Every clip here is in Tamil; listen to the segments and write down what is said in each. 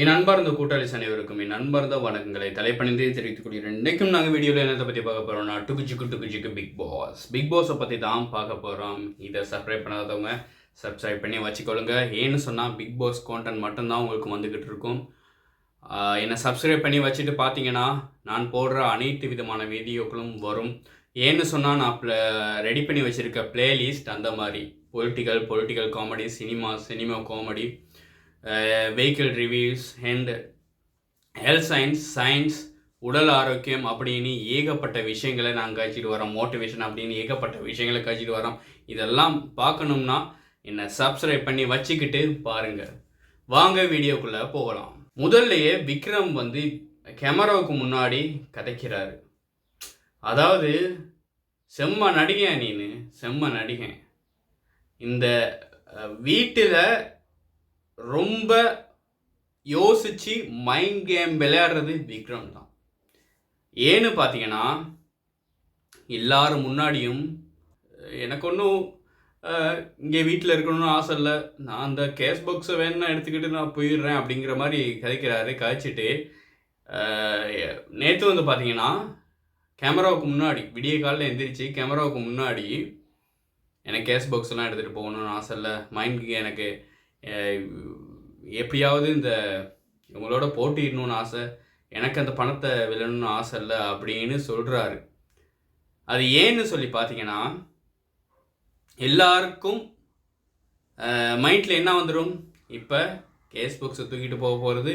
என் அன்பார்ந்த கூட்டாளி அனைவருக்கும் என் அன்பார்ந்த வணக்கங்களை தலைப்பணிந்தே தெரிவித்துக் கொள்கிறேன். இன்றைக்கும் நாங்கள் வீடியோவில் என்னத்தை பற்றி பார்க்க போகிறோம்னா டுக்குச்சிக்கு டுக்குச்சிக்கு பிக் பாஸ் பிக் பாஸை பற்றி தான் பார்க்க போகிறோம் இதை சப்ஸ்கிரைப் பண்ணாதவங்க சப்ஸ்கிரைப் பண்ணி வச்சுக்கொள்ளுங்க. ஏன்னு சொன்னால் பிக் பாஸ் கான்டென்ட் மட்டும்தான் உங்களுக்கு வந்துக்கிட்டு இருக்கும். என்னை சப்ஸ்கிரைப் பண்ணி வச்சுட்டு பார்த்தீங்கன்னா நான் போடுற அனைத்து விதமான வீடியோக்களும் வரும். ஏன்னு சொன்னால் நான் ரெடி பண்ணி வச்சுருக்க பிளேலிஸ்ட் அந்த மாதிரி. Political political comedy cinema cinema comedy vehicle reviews and health science science உடல் ஆரோக்கியம் அப்படின்னு ஏகப்பட்ட விஷயங்களை நாங்கள் கழிச்சிட்டு வரோம். மோட்டிவேஷன் அப்படின்னு ஏகப்பட்ட விஷயங்களை கழிச்சிட்டு வரோம். இதெல்லாம் பார்க்கணும்னா என்னை சப்ஸ்கிரைப் பண்ணி வச்சுக்கிட்டு பாருங்கள் வாங்க வீடியோக்குள்ளே போகலாம். முதல்லையே விக்ரம் வந்து கேமராவுக்கு முன்னாடி கதைக்கிறாரு. அதாவது செம்ம நடிகன் நீனு? செம்ம நடிகன். இந்த வீட்டில் ரொம்ப யோசித்து மைண்ட் கேம் விளையாடுறது விக்ரம் தான். ஏன்னு பார்த்தீங்கன்னா எல்லாரும் முன்னாடியும் எனக்கு ஒன்றும் இங்கே வீட்டில் இருக்கணும்னு ஆசை இல்லை. நான் அந்த கேஷ் பாக்ஸை வேணும்னா எடுத்துக்கிட்டு நான் போயிடுறேன் அப்படிங்கிற மாதிரி கதைக்கிறாரு கதைச்சிட்டு நேற்று வந்து பார்த்தீங்கன்னா கேமராவுக்கு முன்னாடி விடிய காலையில் எந்திரிச்சு கேமராவுக்கு முன்னாடி எனக்கு கேஷ் பாக்ஸ்லாம் எடுத்துகிட்டு போகணும்னு ஆசை இல்லை. மைண்டுக்கு எனக்கு எப்படியாவது இந்த இவங்களோட போட்டிடணும்னு ஆசை எனக்கு அந்த பணத்தை விழணும்னு ஆசை இல்லை அப்படின்னு சொல்கிறாரு அது ஏன்னு சொல்லி பார்த்தீங்கன்னா எல்லாருக்கும் மைண்டில் என்ன வந்துடும் இப்போ கேஸ் புக்ஸை தூக்கிட்டு போக போகிறது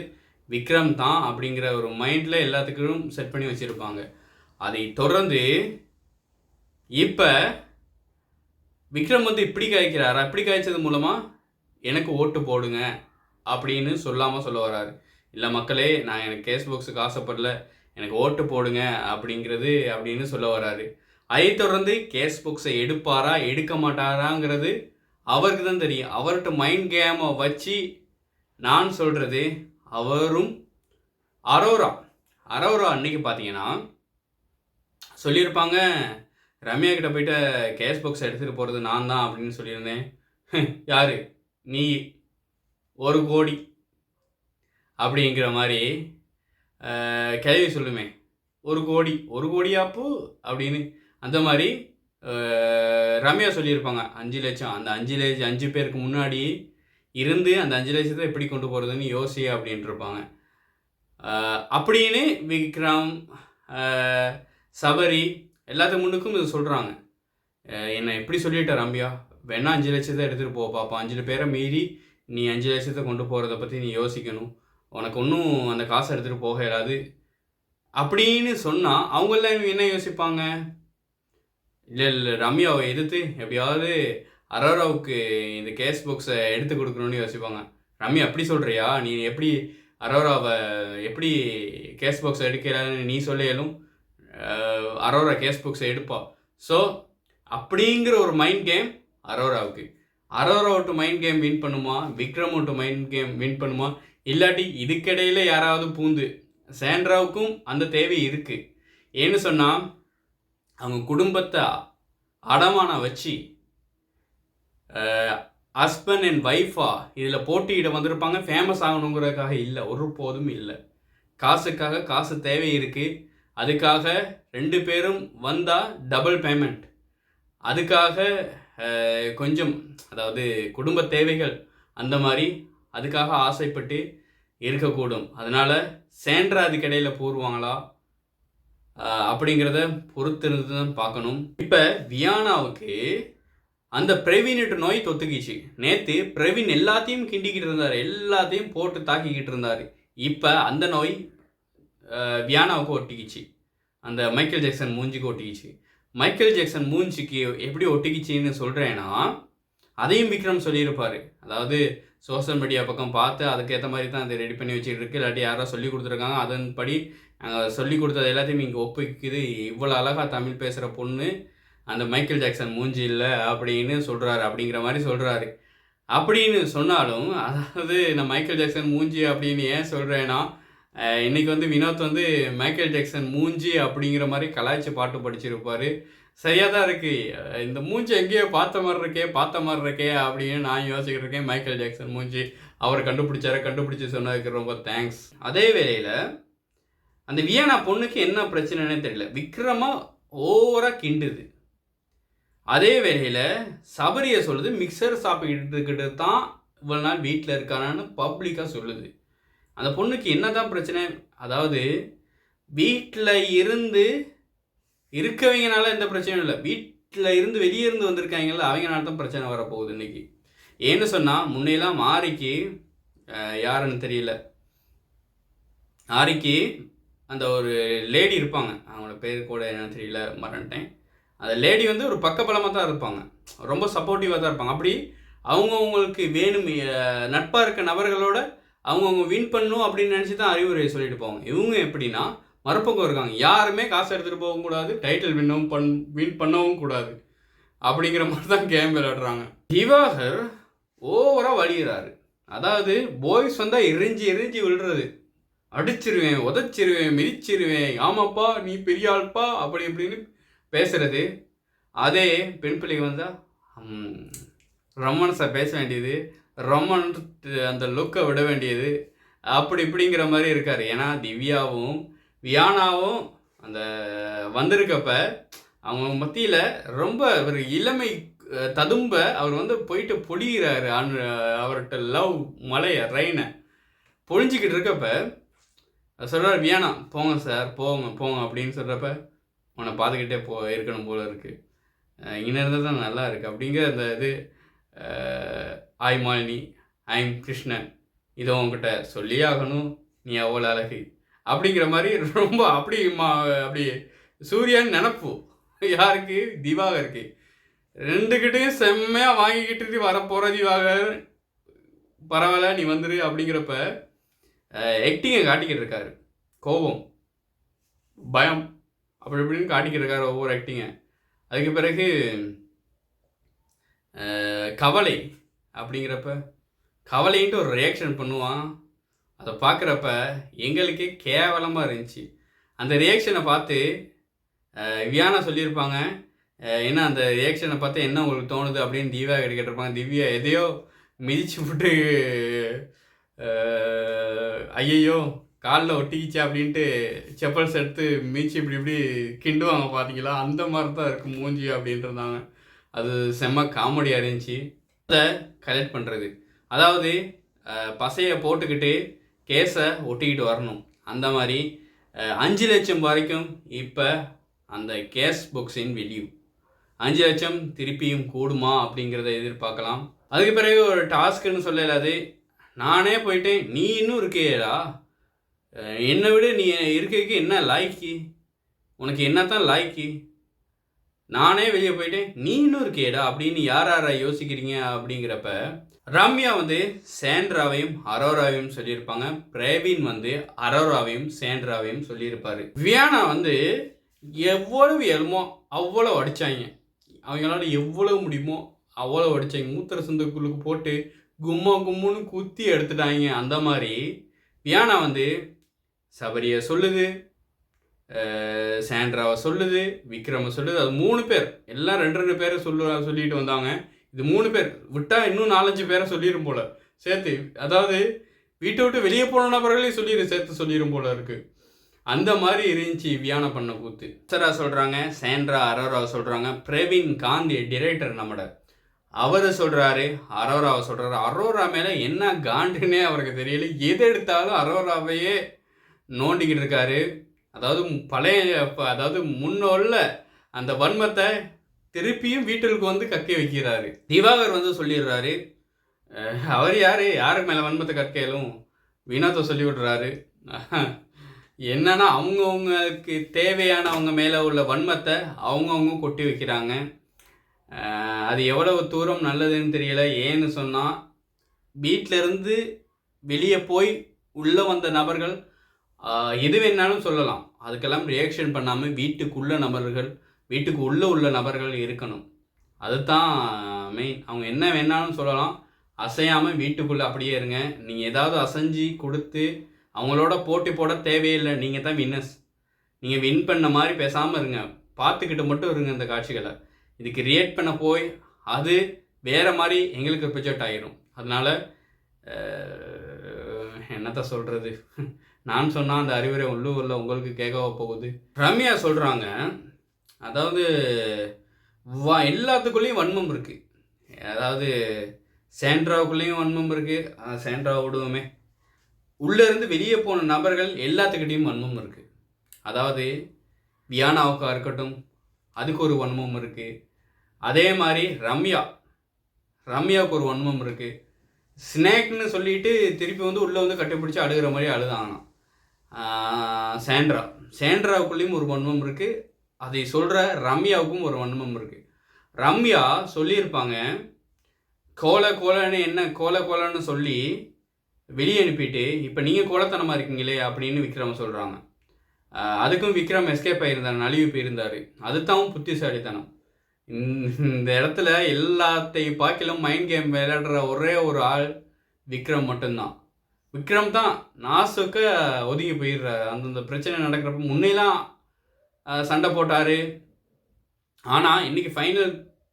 விக்ரம் தான் அப்படிங்கிற ஒரு மைண்டில் எல்லாத்துக்கும் செட் பண்ணி வச்சுருப்பாங்க. அதை தொடர்ந்து இப்போ விக்ரம் வந்து இப்படி காய்க்கிறாரா இப்படி காய்ச்சது மூலமாக எனக்கு ஓட்டு போடுங்க. அப்படின்னு சொல்லாமல் சொல்ல வராரு. இல்லை மக்களே நான் எனக்கு கேஸ் புக்ஸுக்கு ஆசைப்படல. எனக்கு ஓட்டு போடுங்க அப்படிங்கிறது அப்படின்னு சொல்ல வராரு. அதை தொடர்ந்து கேஸ் புக்ஸை எடுப்பாரா எடுக்க மாட்டாராங்கிறது அவருக்கு தான் தெரியும். அவர்கிட்ட மைண்ட் கேமை வச்சு நான் சொல்கிறது அவரும் அரோரா. அரோரா அன்னைக்கு பார்த்தீங்கன்னா சொல்லியிருப்பாங்க ரம்யா கிட்ட போயிட்டு கேஸ் பாக்ஸ் எடுத்துகிட்டு போகிறது நான் தான் அப்படின்னு சொல்லியிருந்தேன். யார்? நீ ஒரு கோடி அப்படிங்கிற மாதிரி கேள்வி சொல்லுமே. ஒரு கோடி ஒரு கோடியாப்பு அப்படின்னு. அந்த மாதிரி ரம்யா சொல்லியிருப்பாங்க அஞ்சு லட்சம். அந்த அஞ்சு லட்சம் அஞ்சு பேருக்கு முன்னாடி இருந்து அந்த அஞ்சு லட்சத்தை எப்படி கொண்டு போகிறதுன்னு யோசி அப்படின்ட்டு இருப்பாங்க அப்படின்னு விக்ரம் சபரி எல்லாத்துக்கு முன்னுக்கும் இது சொல்கிறாங்க என்னை எப்படி சொல்லிட்டேன் ரம்யா? வேணா அஞ்சு லட்சத்தை எடுத்துகிட்டு போ பாப்பா. அஞ்சு பேரை மீறி நீ அஞ்சு லட்சத்தை கொண்டு போகிறத பற்றி நீ யோசிக்கணும். உனக்கு ஒன்றும் அந்த காசை எடுத்துகிட்டு போக இயலாது. அப்படின்னு சொன்னால் அவங்களாம் என்ன யோசிப்பாங்க? இல்லை இல்லை ரம்யாவை எதிர்த்து எப்படியாவது அரோராவுக்கு இந்த கேஸ் புக்ஸை எடுத்து கொடுக்கணும்னு யோசிப்பாங்க. ரம்யா அப்படி சொல்கிறியா நீ எப்படி அரோராவை எப்படி கேஸ் பாக்ஸை எடுக்கிறான்னு நீ சொல்லியலும் அரோரா கேஸ் புக்ஸை எடுப்பா. ஸோ அப்படிங்கிற ஒரு மைண்ட் கேம் அரோராவுக்கு. அரோரா விட்டு மைண்ட் கேம் வின் பண்ணுமா? விக்ரம் விட்டு மைண்ட் கேம் வின் பண்ணுமா? இல்லாட்டி இதுக்கிடையில் யாராவது பூந்து சேண்ட்ராவுக்கும் அந்த தேவை இருக்குது ஏன்னு சொன்னால் அவங்க குடும்பத்தை அடமான வச்சு ஹஸ்பண்ட் அண்ட் ஒய்ஃபா இதில் போட்டியிட வந்திருப்பாங்க. ஃபேமஸ் ஆகணுங்கிறதுக்காக இல்லை ஒரு போதும் இல்லை. காசுக்காக காசு தேவை இருக்குது அதுக்காக ரெண்டு பேரும் வந்தால் டபுள் பேமெண்ட் அதுக்காக கொஞ்சம் அதாவது குடும்ப தேவைகள் அந்த மாதிரி அதுக்காக ஆசைப்பட்டு இருக்கக்கூடும். அதனால் சேண்ட்ரா அதுக்கிடையில் பூருவாங்களா போடுவாங்களா அப்படிங்கிறத பொறுத்திருந்து தான் பார்க்கணும். இப்போ வியானாவுக்கு அந்த பிரவீனிட்டு நோய் தொத்துக்கிச்சு. நேற்று பிரவீன் எல்லாத்தையும் கிண்டிக்கிட்டு இருந்தார். எல்லாத்தையும் போட்டு தாக்கிக்கிட்டு இருந்தார். இப்போ அந்த நோய் வியானாவுக்கு ஒட்டிக்கிச்சு. அந்த மைக்கேல் ஜாக்சன் மூஞ்சிக்கு ஒட்டிக்கிச்சு. மைக்கேல் ஜாக்சன் மூஞ்சிக்கு எப்படி ஒட்டிக்கிச்சின்னு சொல்கிறேன்னா அதையும் விக்ரம் சொல்லியிருப்பார். அதாவது சோஷியல் மீடியா பக்கம் பார்த்து அதுக்கேற்ற மாதிரி தான் அதை ரெடி பண்ணி வச்சுட்டு இருக்கு இல்லாட்டி யாரோ சொல்லி கொடுத்துருக்காங்க. அதன்படி நாங்கள் சொல்லி கொடுத்தது எல்லாத்தையும் இங்கே ஒப்பிக்குது. இவ்வளோ அழகாக தமிழ் பேசுகிற பொண்ணு அந்த மைக்கேல் ஜாக்சன் மூஞ்சி இல்லை அப்படின்னு சொல்கிறாரு அப்படிங்கிற மாதிரி சொல்கிறாரு அப்படின்னு சொன்னாலும் அதாவது நான் மைக்கேல் ஜாக்சன் மூஞ்சி அப்படின்னு ஏன் சொல்கிறேன்னா இன்றைக்கி வந்து வினோத் வந்து மைக்கேல் ஜாக்சன் மூஞ்சி அப்படிங்கிற மாதிரி கலாய்ச்சி பாட்டு படிச்சிருப்பார். சரியாக தான் இருக்குது இந்த மூஞ்சி எங்கேயோ பார்த்த மாதிரி இருக்கே பார்த்த மாதிரி இருக்கே அப்படின்னு நான் யோசிக்கிட்டு இருக்கேன். மைக்கேல் ஜாக்சன் மூஞ்சி அவர் கண்டுபிடிச்சாரு கண்டுபிடிச்சி சொன்னதுக்கு ரொம்ப தேங்க்ஸ் அதே வேளையில் அந்த வியனா பொண்ணுக்கு என்ன பிரச்சனைனே தெரியல. விக்ரமாக ஓவராக கிண்டுது. அதே வேளையில் சபரியை சொல்லுது மிக்சர் சாப்பிட்டுக்கிட்டு தான் இவ்வளோ நாள் வீட்டில் இருக்கானான்னு பப்ளிக்காக சொல்லுது. அந்த பொண்ணுக்கு என்ன தான் பிரச்சனை? அதாவது வீட்டில் இருந்து இருக்கவங்கனால எந்த பிரச்சனையும் இல்லை. வீட்டில் இருந்து வெளியே இருந்து வந்திருக்காங்கல்ல அவங்கனால தான் பிரச்சனை வரப்போகுது இன்றைக்கி ஏன்னு சொன்னால் முன்னையெல்லாம் மாரிக்கு யாருன்னு தெரியல. ஆரிக்கு அந்த ஒரு லேடி இருப்பாங்க. அவங்களோட பேர் கூட என்னன்னு தெரியல மறந்துட்டேன். அந்த லேடி வந்து ஒரு பக்கபலமாக தான் இருப்பாங்க. ரொம்ப சப்போர்ட்டிவாக தான் இருப்பாங்க. அப்படி அவங்கவுங்களுக்கு வேணும் நட்பாக இருக்க நபர்களோட அவங்கவுங்க வின் பண்ணும் அப்படின்னு நினச்சி தான் அறிவுரை சொல்லிட்டு போவாங்க. இவங்க எப்படின்னா மறுப்பக்கம் இருக்காங்க யாருமே காசு எடுத்துகிட்டு போகவும் கூடாது டைட்டில் வின்னவும் பண் வின் பண்ணவும் கூடாது. அப்படிங்கிற மாதிரி தான் கேம் விளையாடுறாங்க. திவாகர் ஓவராக வழிகிறாரு அதாவது பாய்ஸ் வந்தால் எரிஞ்சு எரிஞ்சு விழுறது. அடிச்சிருவேன் உதச்சிருவேன் மிதிச்சிருவேன். ஆமாப்பா நீ பெரிய ஆள்ப்பா அப்படி இப்படின்னு பேசுறது. அதே பெண் பிள்ளைங்க வந்தால் ரொமன்ஸை பேச வேண்டியது. ரொமன் அந்த லுக்கை விட வேண்டியது. அப்படி இப்படிங்கிற மாதிரி இருக்கார். ஏன்னா திவ்யாவும் வியானாவும் அந்த வந்திருக்கப்ப அவங்க மத்தியில் ரொம்ப ஒரு இளமை ததும்ப அவர் வந்து போயிட்டு பொழிகிறாரு அன் அவர்கிட்ட லவ் மலையை ரெயினை பொழிஞ்சிக்கிட்டு இருக்கப்ப சொல்கிறார் வியானா போங்க சார் போங்க போங்க அப்படின்னு சொல்கிறப்ப உன்னை பார்த்துக்கிட்டே போ இருக்கணும் போல இருக்குது இங்கே இருந்தால் தான் நல்லா இருக்குது அப்படிங்கிற அந்த இது ஆய் மாலினி ஐம் கிருஷ்ணன். இதை உங்ககிட்ட சொல்லியே ஆகணும். நீ அவ்வளோ அழகு. அப்படிங்கிற மாதிரி ரொம்ப அப்படி மா அப்படி சூரியன் நினப்பு. யாருக்கு? திவாகருக்கு. ரெண்டுக்கிட்டையும் செம்மையாக வாங்கிக்கிட்டு வரப்போகிற திவாகர். பரவாயில்ல நீ வந்துரு அப்படிங்கிறப்ப ஆக்டிங்கை காட்டிக்கிட்டு இருக்காரு. கோபம் பயம் அப்படி இப்படின்னு காட்டிக்கிட்டு இருக்காரு ஒவ்வொரு ஆக்டிங்கை அதுக்கு பிறகு கவலை அப்படிங்கிறப்ப கவலைன்ட்டு ஒரு ரியாக்ஷன் பண்ணுவான். அதை பார்க்குறப்ப எங்களுக்கே கேவலமாக இருந்துச்சு. அந்த ரியாக்ஷனை பார்த்து வியானா சொல்லியிருப்பாங்க ஏன்னா என்ன அந்த ரியாக்ஷனை பார்த்து என்ன உங்களுக்கு தோணுது அப்படின்னு திவ்யா கிட்ட கேட்டிருப்பாங்க. திவ்யா எதையோ மிதிச்சு விட்டு ஐயையோ காலில் ஒட்டிக்கிச்சு அப்படின்ட்டு செப்பல்ஸ் எடுத்து மீச்சு இப்படி இப்படி கிண்டுவாங்க பார்த்தீங்களா அந்த மாதிரி தான் இருக்கும் மூஞ்சி அப்படின்ட்டு இருந்தாங்க. அது செம்ம காமெடியாக இருந்துச்சு. அதை கலெக்ட் பண்ணுறது அதாவது பசையை போட்டுக்கிட்டு கேஸை ஒட்டிக்கிட்டு வரணும். அந்த மாதிரி அஞ்சு லட்சம் வரைக்கும் இப்போ அந்த கேஸ் புக்ஸின் வெளியூ அஞ்சு லட்சம் திருப்பியும் கூடுமா அப்படிங்கிறத எதிர்பார்க்கலாம். அதுக்கு பிறகு ஒரு டாஸ்க்குன்னு சொல்லலாது நானே போயிட்டு நீ இன்னும் இருக்கியடா? என்னை விட நீ இருக்கைக்கு என்ன லாய்க்கு உனக்கு என்னத்தான் லாய்க்கு நானே வெளியே போயிட்டேன். நீ இன்னும் இருக்கியடா? அப்படின்னு யார் யாராக யோசிக்கிறீங்க அப்படிங்கிறப்ப ரம்யா வந்து சேண்ட்ராவையும் அரோராவையும் சொல்லியிருப்பாங்க. பிரவீன் வந்து அரோராவையும் சேண்ட்ராவையும் சொல்லியிருப்பாரு. வியானா வந்து எவ்வளவு இயலுமோ அவ்வளோ அடித்தாங்க அவங்களால எவ்வளவு முடியுமோ அவ்வளோ அடித்தாங்க மூத்திர சந்துக்குள்ளுக்கு போட்டு கும்மா கும்முன்னு குத்தி எடுத்துட்டாங்க. அந்த மாதிரி வியானா வந்து சபரியை சொல்லுது. சாண்ட்ராவை சொல்லுது விக்ரம சொல்லுது. அது மூணு பேர். எல்லாம் ரெண்டு ரெண்டு பேரை சொல்லு சொல்லிட்டு வந்தாங்க. இது மூணு பேர். விட்டால் இன்னும் நாலஞ்சு பேரை சொல்லிடும் போல. சேர்த்து அதாவது வீட்டை விட்டு வெளியே போன நபர்களையும் சொல்லிடு சேர்த்து சொல்லிடும் போல இருக்கு. அந்த மாதிரி இருந்துச்சு வியானம் பண்ண கூத்து. சரா சொல்கிறாங்க சேண்ட்ரா அரோரா சொல்கிறாங்க பிரவீன் காந்தி டிரெக்டர் நம்மட. அவர் சொல்கிறாரு அரோராவை சொல்கிறாரு அரோரா மேலே என்ன காண்டுன்னே அவருக்கு தெரியல. எது எடுத்தாலும் அரோராவையே நோண்டிக்கிட்டு இருக்காரு. அதாவது பழைய அதாவது முன்னோல்ல அந்த வன்மத்தை திருப்பியும் வீட்டிற்கு வந்து கக்கி வைக்கிறாரு. திவாகர் வந்து சொல்லிடுறாரு அவர் யார்? யாருக்கு மேலே வன்மத்தை கற்கையிலும்? வினோத்தை சொல்லி விடுறாரு என்னன்னா அவங்கவுங்களுக்கு தேவையானவங்க மேலே உள்ள வன்மத்தை அவங்கவுங்க கொட்டி வைக்கிறாங்க. அது எவ்வளவு தூரம் நல்லதுன்னு தெரியல. ஏன்னு சொன்னால் இருந்து வெளியே போய் உள்ளே வந்த நபர்கள் எது வேணாலும் சொல்லலாம். அதுக்கெல்லாம் ரியாக்ஷன் பண்ணாமல் வீட்டுக்குள்ள நபர்கள் வீட்டுக்கு உள்ளே உள்ள நபர்கள் இருக்கணும். அதுதான் மெயின் அவங்க என்ன வேணாலும் சொல்லலாம். அசையாமல் வீட்டுக்குள்ளே அப்படியே இருங்க. நீங்கள் ஏதாவது அசைஞ்சு கொடுத்து அவங்களோட போட்டி போட தேவையில்லை. நீங்கள் தான் வின்னர்ஸ் நீங்கள் வின் பண்ண மாதிரி பேசாமல் இருங்க. பார்த்துக்கிட்டு மட்டும் இருங்க இந்த காட்சிகளை. இதுக்கு ரியேட் பண்ண போய் அது வேற மாதிரி எங்களுக்கு ப்ரொஜெக்ட் ஆகிடும் அதனால என்னத்த சொல்கிறது நான் சொன்னால் அந்த அறிவுரை உள்ளூரில் உங்களுக்கு கேட்கவா போகுது? ரம்யா சொல்கிறாங்க அதாவது வா எல்லாத்துக்குள்ளேயும் வன்மம் இருக்குது அதாவது சேண்ட்ராவுக்குள்ளேயும் வன்மம் இருக்குது சேண்ட்ராவை விடுவோமே உள்ளேருந்து வெளியே போன நபர்கள் எல்லாத்துக்கிட்டேயும் வன்மம் இருக்குது அதாவது வியானாவுக்காக இருக்கட்டும் அதுக்கு ஒரு வன்மம் இருக்குது அதே மாதிரி ரம்யா ரம்யாவுக்கு ஒரு வன்மம் இருக்குது ஸ்னேக்னு சொல்லிட்டு திருப்பி வந்து உள்ளே வந்து கட்டிப்பிடிச்சி அழுகிற மாதிரி அழுதாங்களாம் சேண்ட்ரா. சேண்ட்ராவுக்குள்ளேயும் ஒரு வன்மம் இருக்குது அதை சொல்கிற ரம்யாவுக்கும் ஒரு வன்மம் இருக்குது ரம்யா சொல்லியிருப்பாங்க கோல கோலன்னு என்ன கோல கோலன்னு சொல்லி வெளியே அனுப்பிட்டு இப்போ நீங்கள் கோலத்தனமாக இருக்கீங்களே அப்படின்னு விக்ரம் சொல்கிறாங்க அதுக்கும் விக்ரம் எஸ்கேப் ஆகியிருந்தார் நழுவி போயிருந்தார். அதுதான் புத்திசாலித்தனம். இந்த- இந்த இடத்துல எல்லாத்தையும் பார்க்கலும் மைண்ட் கேம் விளையாடுற ஒரே ஒரு ஆள் விக்ரம் மட்டும்தான். விக்ரம் தான் நாசுக்க ஒதுங்கி போயிடுறாரு. அந்தந்த பிரச்சனை நடக்கிறப்ப முன்னெல்லாம் சண்டை போட்டார். ஆனால் இன்றைக்கி ஃபைனல்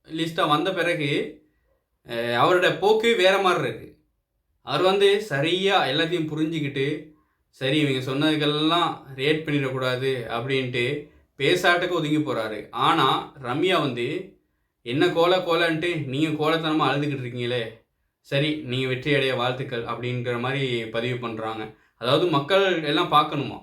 லிஸ்ட்டாக வந்த பிறகு அவரோட போக்கு வேறு மாதிரி இருக்குது அவர் வந்து சரியாக எல்லாத்தையும் புரிஞ்சுக்கிட்டு சரி இவங்க சொன்னதுக்கெல்லாம் ரேட் பண்ணிடக்கூடாது அப்படின்ட்டு பேசாட்டுக்கு ஒதுங்கி போகிறாரு ஆனால் ரம்யா வந்து என்ன கோல கோலன்ட்டு நீங்கள் கோலத்தனமாக அழுதுகிட்டு இருக்கீங்களே சரி நீங்கள் வெற்றி அடைய வாழ்த்துக்கள் அப்படிங்கிற மாதிரி பதிவு பண்ணுறாங்க அதாவது மக்கள் எல்லாம் பார்க்கணுமா?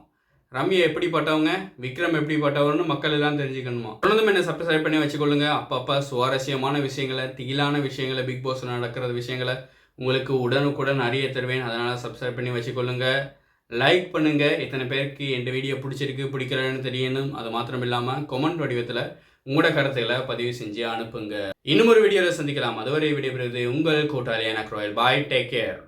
ரம்யா எப்படிப்பட்டவங்க? விக்ரம் எப்படிப்பட்டவர்னு மக்கள் எல்லாம் தெரிஞ்சுக்கணுமா? தொடர்ந்து என்ன சப்ஸ்கிரைப் பண்ணி வச்சுக்கொள்ளுங்க. அப்பப்போ சுவாரஸ்யமான விஷயங்களை திகிலான விஷயங்களை பிக் பாஸ் நடக்கிற விஷயங்களை உங்களுக்கு உடனுக்குடன் அறிய தருவேன். அதனால் சப்ஸ்கிரைப் பண்ணி வச்சுக்கொள்ளுங்க. லைக் பண்ணுங்கள் எத்தனை பேருக்கு என் வீடியோ பிடிச்சிருக்கு பிடிக்கலன்னு தெரியணும். அது மாத்திரம் இல்லாமல் கொமெண்ட் வடிவத்தில் உங்களோட கருத்துக்களை பதிவு செஞ்சு அனுப்புங்க. இன்னும் ஒரு வீடியோவில் சந்திக்கலாம். அதுவரை விடைபெறுவது உங்கள் கூட்டாளியான குரோயல் பாய் டேக் கேர்